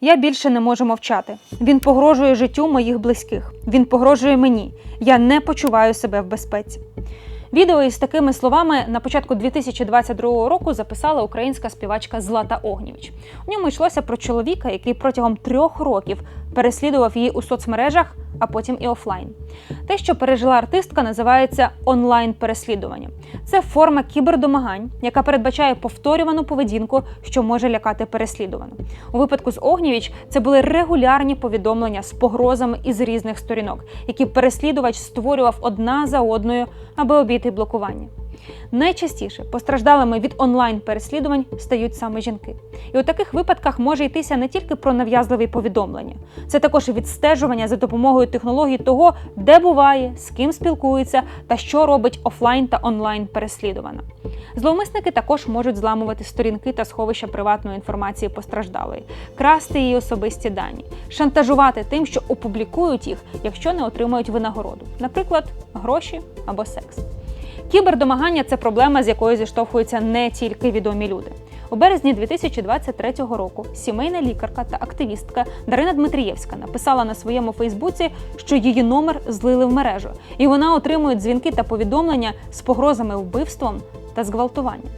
Я більше не можу мовчати. Він погрожує життю моїх близьких. Він погрожує мені. Я не почуваю себе в безпеці. Відео із такими словами на початку 2022 року записала українська співачка Злата Огнівич. У ньому йшлося про чоловіка, який протягом трьох років переслідував її у соцмережах, а потім і офлайн. Те, що пережила артистка, називається онлайн-переслідуванням. Це форма кібердомагань, яка передбачає повторювану поведінку, що може лякати переслідувану. У випадку з Огнєвіч це були регулярні повідомлення з погрозами із різних сторінок, які переслідувач створював одна за одною, аби обійти блокування. Найчастіше постраждалими від онлайн-переслідувань стають саме жінки. І у таких випадках може йтися не тільки про нав'язливі повідомлення, це також відстежування за допомогою технологій того, де буває, з ким спілкується та що робить офлайн та онлайн переслідувана. Зловмисники також можуть зламувати сторінки та сховища приватної інформації постраждалої, красти її особисті дані, шантажувати тим, що опублікують їх, якщо не отримають винагороду, наприклад, гроші або секс. Кібердомагання це проблема, з якою зіштовхуються не тільки відомі люди. У березні 2023 року сімейна лікарка та активістка Дарина Дмитрієвська написала на своєму Фейсбуці, що її номер злили в мережу, і вона отримує дзвінки та повідомлення з погрозами вбивством та зґвалтуванням.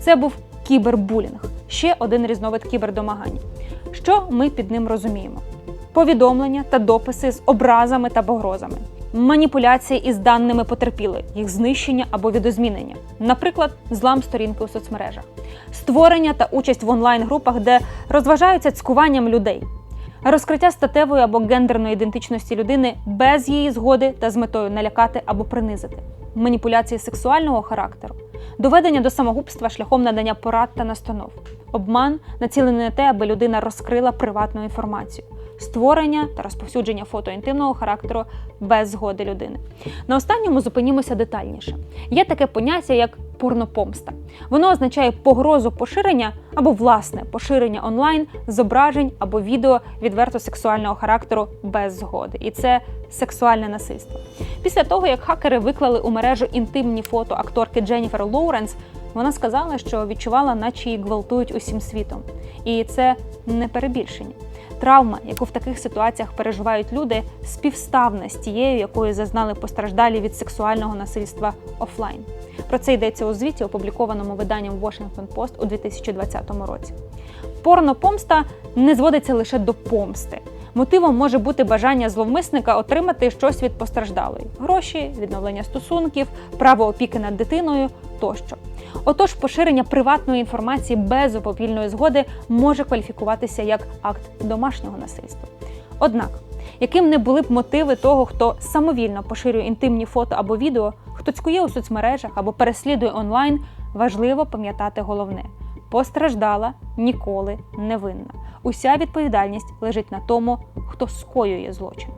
Це був кібербулінг, ще один різновид кібердомагання. Що ми під ним розуміємо? Повідомлення та дописи з образами та погрозами маніпуляції із даними потерпілої, їх знищення або відозмінення, наприклад, злам сторінки у соцмережах, створення та участь в онлайн-групах, де розважаються цькуванням людей, розкриття статевої або гендерної ідентичності людини без її згоди та з метою налякати або принизити, маніпуляції сексуального характеру, доведення до самогубства шляхом надання порад та настанов, обман націлений на те, аби людина розкрила приватну інформацію створення та розповсюдження фото інтимного характеру без згоди людини. На останньому зупинімося детальніше. Є таке поняття як порнопомста. Воно означає погрозу поширення або власне поширення онлайн зображень або відео відверто сексуального характеру без згоди. І це сексуальне насильство. Після того, як хакери виклали у мережу інтимні фото акторки Дженніфер Лоуренс, вона сказала, що відчувала, наче її гвалтують усім світом. І це не перебільшення. Травма, яку в таких ситуаціях переживають люди, співставна з тією, якою зазнали постраждалі від сексуального насильства офлайн. Про це йдеться у звіті, опублікованому виданням Washington Post у 2020 році. Порнопомста не зводиться лише до помсти. Мотивом може бути бажання зловмисника отримати щось від постраждалої: гроші, відновлення стосунків, право опіки над дитиною тощо. Отож, поширення приватної інформації без оповільної згоди може кваліфікуватися як акт домашнього насильства. Однак, яким не були б мотиви того, хто самовільно поширює інтимні фото або відео, хто цькує у соцмережах або переслідує онлайн, важливо пам'ятати головне: постраждала ніколи не винна. Уся відповідальність лежить на тому, хто скоює злочин.